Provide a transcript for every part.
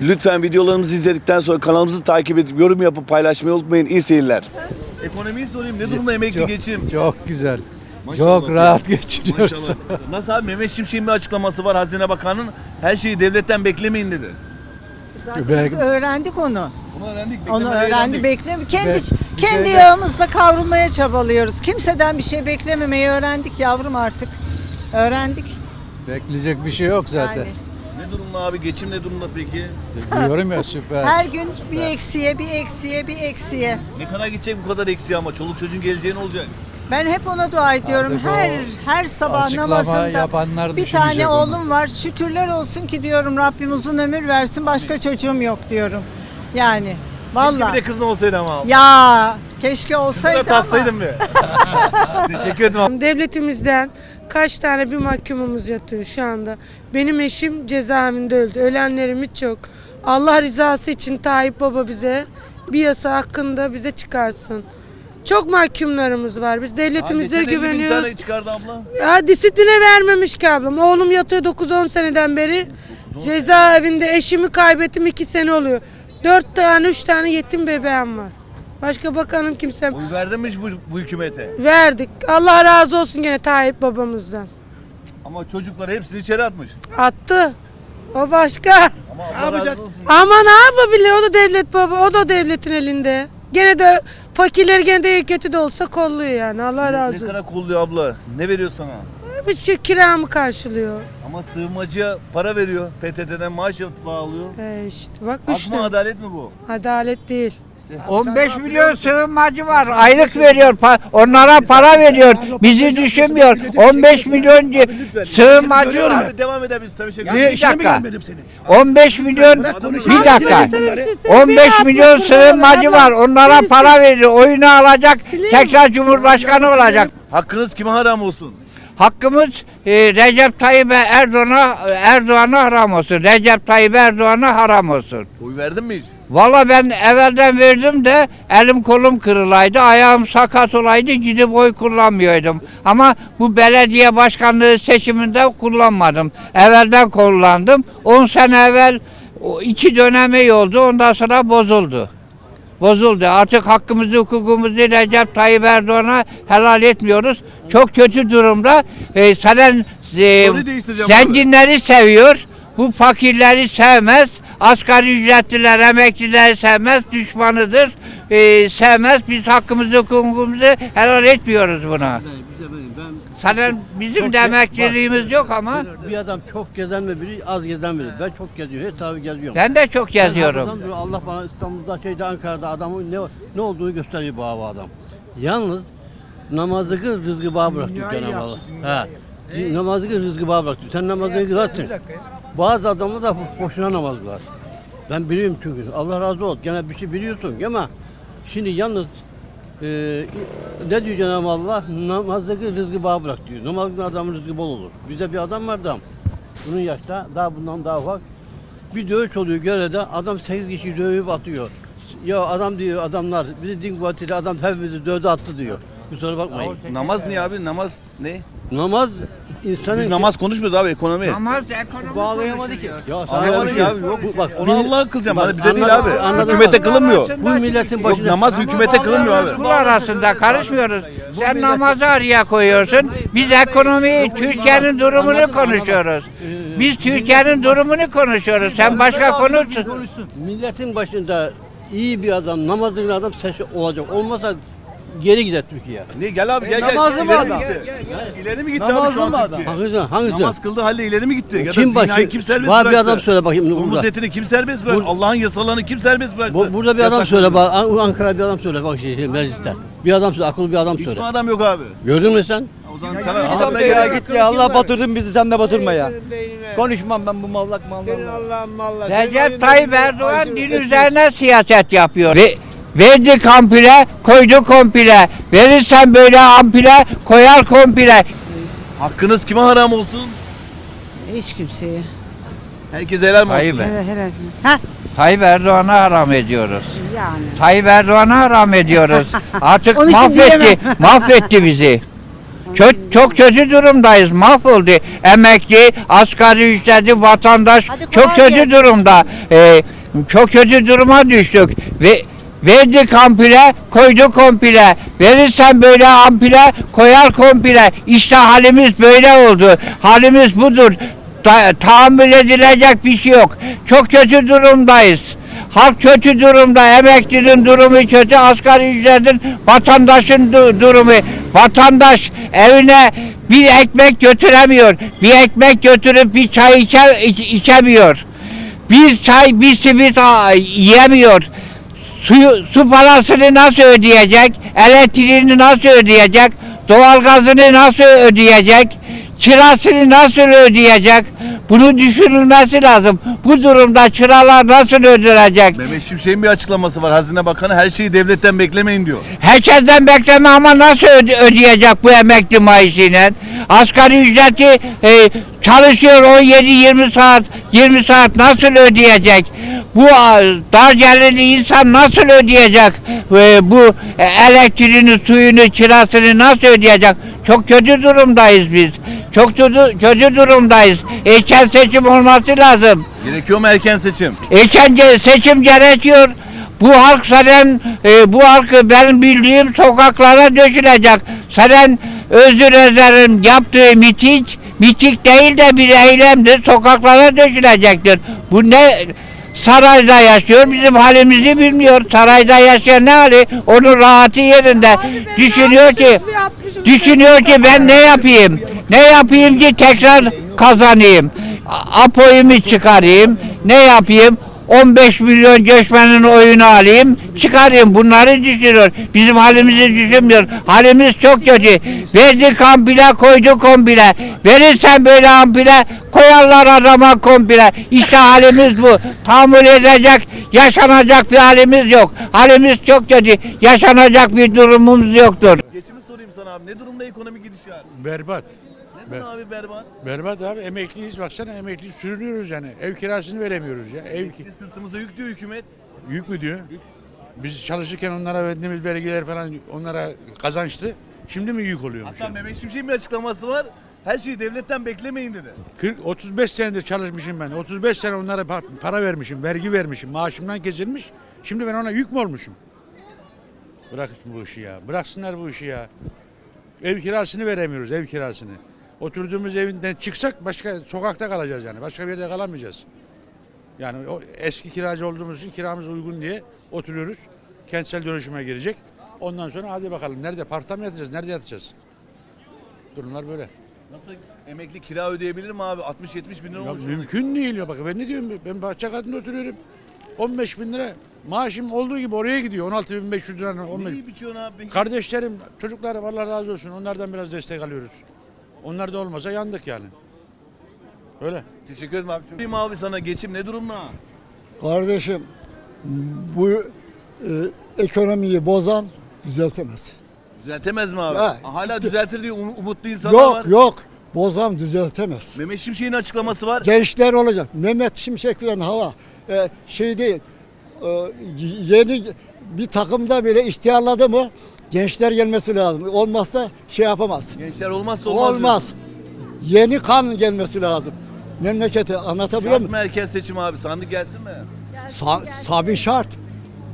Lütfen videolarımızı izledikten sonra kanalımızı takip edip yorum yapıp paylaşmayı unutmayın. İyi seyirler. Ekonomiyi sorayım. Ne durumda emekli Çok- geçim? Çok güzel. Maşallah çok ya. rahat geçiriyoruz. Maşallah. Nasıl abi Mehmet Şimşek'in bir açıklaması var Hazine Bakanı'nın. Her şeyi devletten beklemeyin dedi. Zaten Be- biz öğrendik onu. Bunu öğrendik. Onu öğrendik. Bekleme kendi Be- kendi yağımızda kavrulmaya çabalıyoruz. Kimseden bir şey beklememeyi öğrendik yavrum artık. Öğrendik. Bekleyecek bir şey yok zaten. Yani. Ne durumda abi? Geçim ne durumda peki? Diyorum ya süper. Her gün bir eksiye, bir eksiye, bir eksiye. Ne kadar gidecek bu kadar eksiği ama? Çoluk çocuğun geleceği ne olacak? Ben hep ona dua ediyorum. Artık o her her sabah açıklama namazında yapanlar bir düşünecek tane onu. oğlum var. Şükürler olsun ki diyorum Rabbim uzun ömür versin. Başka çocuğum yok diyorum. Yani Bir vallahi. de kızın olsaydı ama. Ya keşke Kızı da olsaydı ama. tatsaydım be. Teşekkür ederim abi. Devletimizden kaç tane bir mahkumumuz yatıyor şu anda. Benim eşim cezaevinde öldü. Ölenlerimiz çok. Allah rızası için Tayyip Baba bize bir yasa hakkında bize çıkarsın. Çok mahkumlarımız var. Biz devletimize Abi, geçen 50 bin güveniyoruz. tane çıkardı abla. Ya disipline vermemiş ki ablam. Oğlum yatıyor 9-10 seneden beri. Cezaevinde eşimi kaybettim 2 sene oluyor. 4 tane 3 tane yetim bebeğim var. Başka bakanım kimsem. Oy verdin mi hiç bu, bu hükümete? Verdik. Allah razı olsun gene Tayyip babamızdan. Ama çocuklar hepsini içeri atmış. Attı. O başka. Ama Allah razı olsun. Ama ne yapabilir? O da devlet baba. O da devletin elinde. Gene de fakirler gene de kötü de olsa kolluyor yani. Allah Ne razı olsun. kadar kolluyor abla? Ne veriyor sana? Bir şey kiramı karşılıyor. Ama sığınmacıya para veriyor. PTT'den maaş bağlıyor. E işte bak Hak işte. mı adalet mi bu? Adalet değil. 15 milyon sığınmacı var. Aylık veriyor. pa- onlara para veriyor. Bizi düşünmüyor. 15 milyon sığınmacı var. Abi devam edebiliriz tabii şey. Bir dakika. 15 milyon bir dakika. Sana bir şey söyleyeyim. 15 Bir milyon sığınmacı var. Onlara para veriyor. Oyunu alacak. Tekrar Cumhurbaşkanı olacak. Hakkınız kime haram olsun? Hakkımız e, Recep Tayyip Erdoğan'a Erdoğan'a haram olsun. Recep Tayyip Erdoğan'a haram olsun. Oy verdin mi hiç? Valla ben evvelden verdim de elim kolum kırılaydı, ayağım sakat olaydı gidip oy kullanmıyordum. Ama bu belediye başkanlığı seçiminde kullanmadım. Evvelden kullandım. 10 sene evvel o iki dönemi oldu ondan sonra bozuldu. Bozuldu. Artık hakkımızı, hukukumuzu Recep Tayyip Erdoğan'a helal etmiyoruz. Çok kötü durumda. Ee, e, Soruyu değiştireceğim zenginleri seviyor. Bu fakirleri sevmez. Asgari ücretliler, emeklileri sevmez. Düşmanıdır. Ee, sevmez. Biz hakkımızı, hukukumuzu helal etmiyoruz buna. Zaten bizim de emekliliğimiz yok ama Bir adam çok gezen ve biri az gezen biri. Ben çok geziyorum. Her tarafı geziyorum. ben de çok Ben geziyorum. hafızam duruyor. Allah bana İstanbul'da, şeyde, Ankara'da adamın ne, ne olduğunu gösteriyor bu hava adam. Yalnız namazlık rızkı bağ bıraktı Cenab-ı Allah. He. Namazlık rızkı bağ bıraktı. Sen namazını kılarsın. Bazı adamlar da boşuna namaz kılar. Ben biliyorum çünkü. Allah razı olsun. Gene bir şey biliyorsun ama şimdi yalnız e, ne diyor Cenab-ı Allah? Namazdaki rızkı bağ bırak diyor. Namaz kılan adamın rızkı bol olur. Bizde bir adam vardı. Bunun yaşta daha bundan daha ufak. Bir dövüş oluyor görede adam 8 kişi dövüp atıyor. Ya adam diyor adamlar bizi din kuvvetiyle adam hepimizi dövdü attı diyor. Kusura bakmayın. Namaz niye abi? Namaz ne? Namaz insanın... Biz namaz konuşmuyoruz abi ekonomi. Namaz ekonomi Bağlayamadı ki. Ya sana Anlamadım bir yok. abi, yok. Bu- bak, Onu biz- Allah'a kılacağım. bak, Hadi bize değil abi. anladım. Hükümete kılınmıyor. Bu milletin Yok başına... namaz hükümete kılınmıyor abi. Kul arasında karışmıyoruz. Sen namazı araya koyuyorsun. Biz ekonomiyi, Türkiye'nin durumunu konuşuyoruz. Biz Türkiye'nin durumunu konuşuyoruz. Sen başka konuşsun. Milletin başında iyi bir adam, namaz kılan adam seç olacak. Olmasa geri gider Türkiye. Niye gel abi gel gel. namazlı mı İleri adam? mi gitti? İleri mi gitti abi Namazlı şu an mı adam? Hangisi? Hangisi? Namaz kıldığı halde ileri mi gitti? Ya da kim zinayı başı? kim serbest Var bir bıraktı? adam söyle bakayım. Domuz Burada. etini kim serbest bıraktı? Bur- Allah'ın yasalarını kim serbest bıraktı? Bu- Burada bir adam Yasak- söyle bak. An- Ankara bir adam söyle bak şey, şey, mecliste. Bir adam söyle, akıllı bir adam Hiç söyle. mi adam yok abi? Gördün mü sen? O zaman Git abi ya git ya Allah batırdın bizi sen de batırma ya. Konuşmam ben bu mallak mallarla. Recep Tayyip Erdoğan din üzerine siyaset yapıyor. Ve verdi kampile, koydu kompile. Verirsen böyle ampile, koyar kompile. Hakkınız kime haram olsun? Hiç kimseye. Herkese helal mi olsun? Tayyip, Herhalde. Ha Tayyip Erdoğan'a haram ediyoruz. yani. Tayyip Erdoğan'a haram ediyoruz. Artık Onu şimdi mahvetti, diyemem. mahvetti bizi. Çok, çok kötü durumdayız. Mahvoldu. Emekli, asgari ücretli vatandaş Hadi çok kötü gelsin. durumda. Ee, çok kötü duruma düştük. Ve verdi kampile, koydu kompile. Verirsen böyle ampile, koyar kompile. İşte halimiz böyle oldu. Halimiz budur. Ta- tahammül edilecek bir şey yok. Çok kötü durumdayız. Halk kötü durumda, emeklinin durumu kötü, asgari ücretin, vatandaşın du- durumu. Vatandaş evine bir ekmek götüremiyor. Bir ekmek götürüp bir çay içe, iç- içemiyor. Bir çay, bir simit yiyemiyor. Suyu, su parasını nasıl ödeyecek? Elektriğini nasıl ödeyecek? Doğalgazını nasıl ödeyecek? Kirasını nasıl ödeyecek? Bunu düşünülmesi lazım. Bu durumda kiralar nasıl ödenecek? Mehmet Şimşek'in bir açıklaması var. Hazine Bakanı her şeyi devletten beklemeyin diyor. Herkesten bekleme ama nasıl öde- ödeyecek bu emekli maaşıyla? Asgari ücreti e, çalışıyor 17-20 saat, 20 saat nasıl ödeyecek? Bu dar gelirli insan nasıl ödeyecek? E, bu elektriğini, suyunu, kirasını nasıl ödeyecek? Çok kötü durumdayız biz. Çok kötü, kötü durumdayız. Erken seçim olması lazım. Gerekiyor mu erken seçim? Erken seçim gerekiyor. Bu halk zaten e, bu halkı benim bildiğim sokaklara döşülecek. Zaten özür dilerim yaptığı miting, miting değil de bir eylemdir. Sokaklara döşülecektir. Bu ne sarayda yaşıyor bizim halimizi bilmiyor. Sarayda yaşayan ne hali? Onun rahatı yerinde. Düşünüyor ki Düşünüyor ki ben ne yapayım? Ne yapayım ki tekrar kazanayım? A- Apo'yu çıkarayım? Ne yapayım? 15 milyon göçmenin oyunu alayım, çıkarayım. Bunları düşünüyor. Bizim halimizi düşünmüyor. Halimiz çok kötü. Verdi kampile, koydu kompile. Verirsen böyle ampile, koyarlar adama kompile. İşte halimiz bu. Tahammül edecek, yaşanacak bir halimiz yok. Halimiz çok kötü. Yaşanacak bir durumumuz yoktur. Geçimi sorayım sana abi. Ne durumda ekonomi gidişat? Berbat. Neden abi berbat? Berbat abi emekliyiz baksana emekli sürünüyoruz yani. Ev kirasını veremiyoruz ya. Ev ki- Sırtımıza yük diyor hükümet. yük mü diyor? Biz çalışırken onlara verdiğimiz vergiler falan onlara kazançtı. Şimdi mi yük oluyormuş? Hatta Mehmet Şimşek'in bir açıklaması var. Her şeyi devletten beklemeyin dedi. 40 35 senedir çalışmışım ben. 35 sene onlara pa- para vermişim, vergi vermişim. Maaşımdan kesilmiş. Şimdi ben ona yük mü olmuşum? Bırak bu işi ya. Bıraksınlar bu işi ya. Ev kirasını veremiyoruz, ev kirasını. Oturduğumuz evinden çıksak başka sokakta kalacağız yani. Başka bir yerde kalamayacağız. Yani o eski kiracı olduğumuz için kiramız uygun diye oturuyoruz. Kentsel dönüşüme girecek. Ondan sonra hadi bakalım nerede parkta mı yatacağız, nerede yatacağız? Durumlar böyle. Nasıl emekli kira ödeyebilir mi abi? 60-70 bin lira Ya olmuş. mümkün değil ya bak ben ne diyorum ben bahçe kadında oturuyorum. 15 bin lira maaşım olduğu gibi oraya gidiyor 16 bin 500 lira 15. Neyi biçiyorsun abi? peki? Kardeşlerim çocuklarım Allah razı olsun onlardan biraz destek alıyoruz. Onlar da olmasa yandık yani. Öyle. Teşekkür ederim abi. Sorayım abi sana geçim ne durumda? Kardeşim bu e, ekonomiyi bozan düzeltemez. Düzeltemez mi abi? Ya, Hala gitti. düzeltir diye um- umutlu insanlar var. Yok yok bozan düzeltemez. Mehmet Şimşek'in açıklaması var. Gençler olacak. Mehmet Şimşek falan hava e, şey değil. E, yeni bir takımda bile ihtiyarladı mı gençler gelmesi lazım. Olmazsa şey yapamaz. Gençler olmazsa olmaz. Olmaz. Yeni kan gelmesi lazım. Memlekete diyorsun. anlatabiliyor Şart muyum? mı erken seçim abi? Sandık gelsin mi? Sa- tabii şart.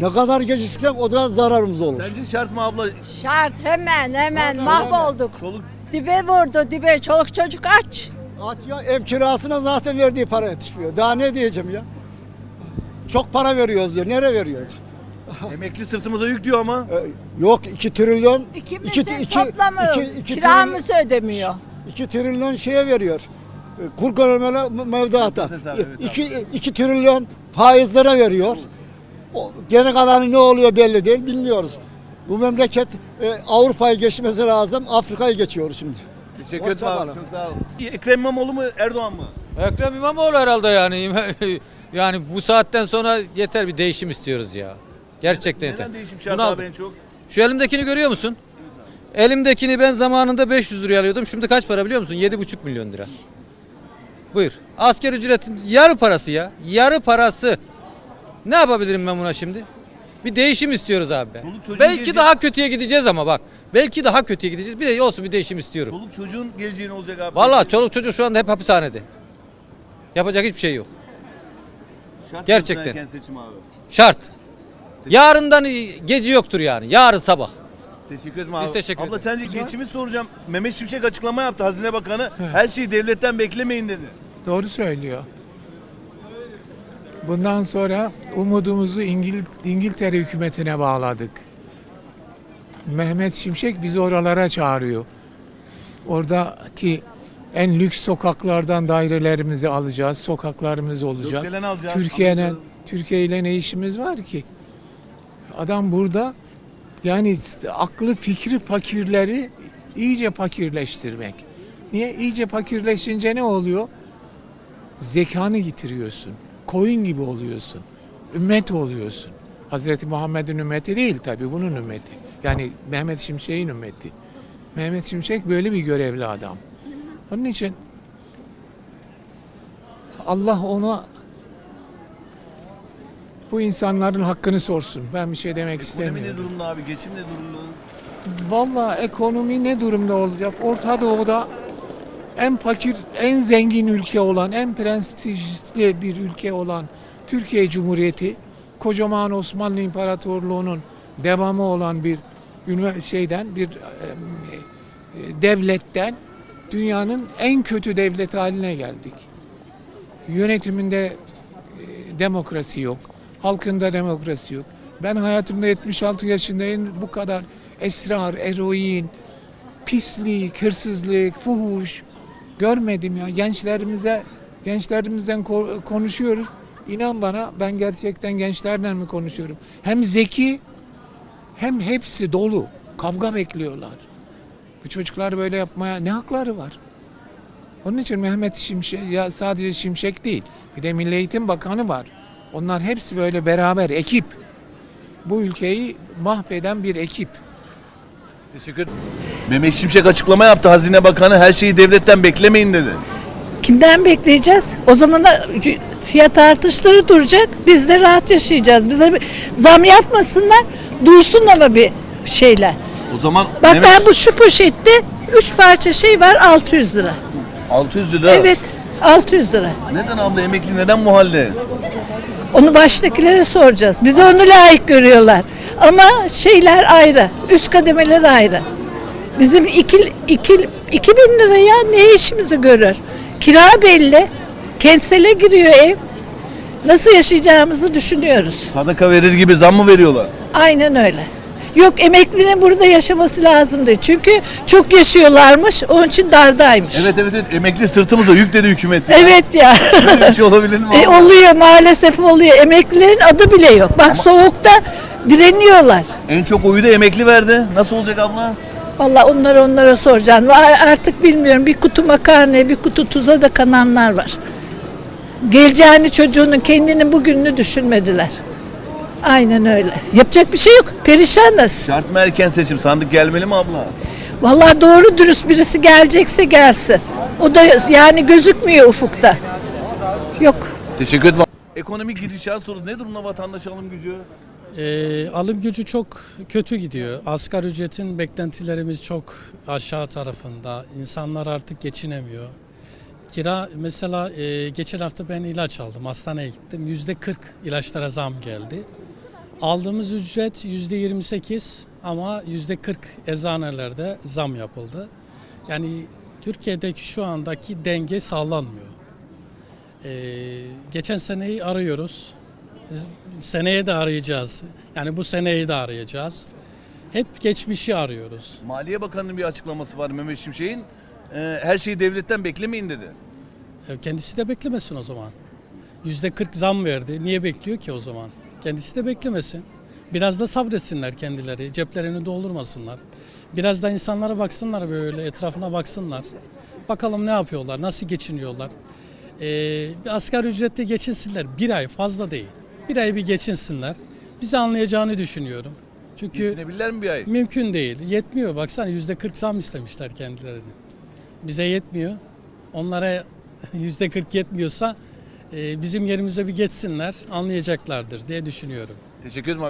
Ne kadar geciksek o da zararımız olur. Sence şart mı abla? Şart hemen hemen mahvolduk. Çoluk Dibe vurdu dibe çoluk çocuk aç. Aç ya ev kirasına zaten verdiği para yetişmiyor. Daha ne diyeceğim ya? Çok para veriyoruz diyor. Nereye veriyoruz? emekli sırtımıza yük diyor ama. Ee, yok 2 trilyon. İkimizin iki- iki- toplamı iki- iki kiramızı ödemiyor. 2 trilyon şeye veriyor. Kur görmeli mevduata. Mevduat hesabı, evet, 2 2 trilyon faizlere veriyor. Gene kalanı ne oluyor belli değil bilmiyoruz. Bu memleket e, Avrupa'yı geçmesi lazım. Afrika'yı geçiyoruz şimdi. Teşekkür ederim Hoşça abi. kalın. Çok sağ ol. Ekrem İmamoğlu mu Erdoğan mı? Ekrem İmamoğlu herhalde yani. yani bu saatten sonra yeter bir değişim istiyoruz ya. Gerçekten yeter. Neden değişim şart Bunu abi aldım. en çok? Şu elimdekini görüyor musun? Elimdekini ben zamanında 500 liraya alıyordum. Şimdi kaç para biliyor musun? 7,5 milyon lira. Buyur. Asker ücretin yarı parası ya. Yarı parası. Ne yapabilirim ben buna şimdi? Bir değişim istiyoruz abi. Çoluk çocuğun Belki geleceği- daha kötüye gideceğiz ama bak. Belki daha kötüye gideceğiz. Bir de olsun bir değişim istiyorum. Çoluk çocuğun geleceği ne olacak abi? Vallahi çoluk çocuk şu anda hep hapishanede. Yapacak hiçbir şey yok. Şart gerçekten. erken seçim abi. Şart. Yarından gece yoktur yani. Yarın sabah. Teşekkür ederim abi. Biz teşekkür Abla ederiz. sence geçimi soracağım. Mehmet Şimşek açıklama yaptı Hazine Bakanı. Her şeyi devletten beklemeyin dedi. Doğru söylüyor. Bundan sonra umudumuzu İngil İngiltere hükümetine bağladık. Mehmet Şimşek bizi oralara çağırıyor. Oradaki en lüks sokaklardan dairelerimizi alacağız, sokaklarımız olacak. Türkiye'nin. Türkiye ile ne işimiz var ki? Adam burada yani aklı fikri fakirleri iyice fakirleştirmek. Niye? İyice fakirleşince ne oluyor? Zekanı yitiriyorsun. Koyun gibi oluyorsun. Ümmet oluyorsun. Hazreti Muhammed'in ümmeti değil tabi bunun ümmeti. Yani Mehmet Şimşek'in ümmeti. Mehmet Şimşek böyle bir görevli adam. Onun için Allah ona bu insanların hakkını sorsun. Ben bir şey demek Ekonomi istemiyorum. ne durumda abi? Geçim ne durumda? Vallahi ekonomi ne durumda olacak? Orta Doğu'da en fakir, en zengin ülke olan, en prestijli bir ülke olan Türkiye Cumhuriyeti, kocaman Osmanlı İmparatorluğu'nun devamı olan bir şeyden, bir e, devletten dünyanın en kötü devleti haline geldik. Yönetiminde e, demokrasi yok. Halkında demokrasi yok. Ben hayatımda 76 yaşındayım. Bu kadar esrar, eroin, pislik, hırsızlık, fuhuş görmedim ya. Gençlerimize, gençlerimizden ko- konuşuyoruz. İnan bana ben gerçekten gençlerden mi konuşuyorum? Hem zeki hem hepsi dolu. Kavga bekliyorlar. Bu çocuklar böyle yapmaya ne hakları var? Onun için Mehmet Şimşek ya sadece Şimşek değil. Bir de Milli Eğitim Bakanı var. Onlar hepsi böyle beraber ekip. Bu ülkeyi mahveden bir ekip. Teşekkür. Mehmet Şimşek açıklama yaptı Hazine Bakanı. Her şeyi devletten beklemeyin dedi. Kimden bekleyeceğiz? O zaman da fiyat artışları duracak. Biz de rahat yaşayacağız. Bize bir zam yapmasınlar. Dursun ama bir şeyler. O zaman Bak Mehmet- ben bu şu poşette 3 parça şey var 600 lira. 600 lira. Evet 600 lira. Neden abla emekli neden bu halde? Onu baştakilere soracağız. Bize onu layık görüyorlar. Ama şeyler ayrı. Üst kademeler ayrı. Bizim iki, iki, 2000 liraya ne işimizi görür? Kira belli. Kentsele giriyor ev. Nasıl yaşayacağımızı düşünüyoruz. Sadaka verir gibi zam mı veriyorlar? Aynen öyle. Yok emeklinin burada yaşaması lazımdı. Çünkü çok yaşıyorlarmış. Onun için dardaymış. Evet evet evet emekli sırtımıza yük dedi hükümet. Evet ya. Böyle bir şey olabilir mi? E, oluyor maalesef oluyor. Emeklilerin adı bile yok. Bak soğukta direniyorlar. En çok oyu da emekli verdi. Nasıl olacak abla? Vallahi onları onlara soracağım. Artık bilmiyorum bir kutu makarnaya bir kutu tuza da kananlar var. Geleceğini çocuğunun kendinin bugününü düşünmediler. Aynen öyle. Yapacak bir şey yok. Perişanız. Şart mı erken seçim? Sandık gelmeli mi abla? Vallahi doğru dürüst birisi gelecekse gelsin. O da yani gözükmüyor ufukta. Yok. Teşekkür ederim. Ekonomik gidişat sorusu ne durumda vatandaş alım gücü? Ee, alım gücü çok kötü gidiyor. Asgari ücretin beklentilerimiz çok aşağı tarafında. İnsanlar artık geçinemiyor. Kira mesela e, geçen hafta ben ilaç aldım. Hastaneye gittim. Yüzde 40 ilaçlara zam geldi. Aldığımız ücret yüzde 28 ama yüzde 40 eczanelerde zam yapıldı. Yani Türkiye'deki şu andaki denge sağlanmıyor. Ee, geçen seneyi arıyoruz. Seneye de arayacağız. Yani bu seneyi de arayacağız. Hep geçmişi arıyoruz. Maliye Bakanı'nın bir açıklaması var Mehmet Şimşek'in. Ee, her şeyi devletten beklemeyin dedi. E, Kendisi de beklemesin o zaman. Yüzde 40 zam verdi. Niye bekliyor ki o zaman? Kendisi de beklemesin. Biraz da sabretsinler kendileri. Ceplerini doldurmasınlar. Biraz da insanlara baksınlar böyle etrafına baksınlar. Bakalım ne yapıyorlar, nasıl geçiniyorlar. Ee, asgari ücretle geçinsinler. Bir ay fazla değil. Bir ay bir geçinsinler. Bizi anlayacağını düşünüyorum. Çünkü Geçinebilirler mi bir ay? Mümkün değil. Yetmiyor. Baksana yüzde 40 zam istemişler kendilerini. Bize yetmiyor. Onlara yüzde 40 yetmiyorsa bizim yerimize bir geçsinler anlayacaklardır diye düşünüyorum. Teşekkür ederim.